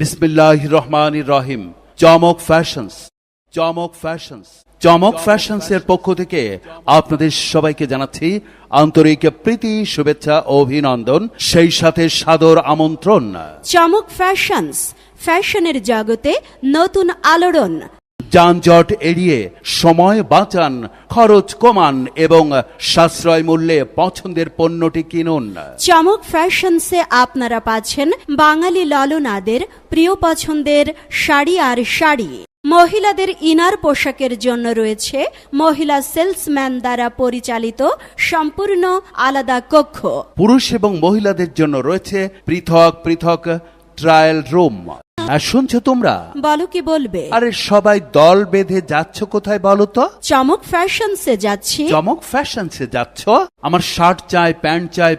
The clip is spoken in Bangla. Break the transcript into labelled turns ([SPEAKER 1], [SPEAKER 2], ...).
[SPEAKER 1] বিসমিল্লাহ রহমান রহিম। চমক ফ্যাশনস। চমক ফ্যাশনস। চমক ফ্যাশনস এর পক্ষ থেকে আপনাদের সবাইকে জানাচ্ছি আন্তরিক প্রীতি শুভেচ্ছা ও অভিনন্দন সেই সাথে সাদর আমন্ত্রণ।
[SPEAKER 2] চমক ফ্যাশনস ফ্যাশনের জগতে নতুন আলোড়ন।
[SPEAKER 1] যানজট এড়িয়ে সময় বাঁচান খরচ কমান এবং সাশ্রয় মূল্যে পছন্দের পণ্যটি কিনুন।
[SPEAKER 2] চমক ফ্যাশনসে আপনারা পাচ্ছেন বাঙালি ললনাদের প্রিয় পছন্দের শাড়ি আর শাড়ি। মহিলাদের ইনার পোশাকের জন্য রয়েছে মহিলা সেলসম্যান দ্বারা পরিচালিত সম্পূর্ণ আলাদা কক্ষ।
[SPEAKER 1] পুরুষ এবং মহিলাদের জন্য রয়েছে পৃথক পৃথক ট্রায়াল রুম। আর শুনছো তোমরা?
[SPEAKER 2] বলো কি বলবে?
[SPEAKER 1] আরে সবাই দল বেঁধে যাচ্ছ কোথায় বলো তো?
[SPEAKER 2] চমক ফ্যাশনসে যাচ্ছি।
[SPEAKER 1] চমক ফ্যাশনসে যাচ্ছ? আমার শার্ট চাই প্যান্ট চাই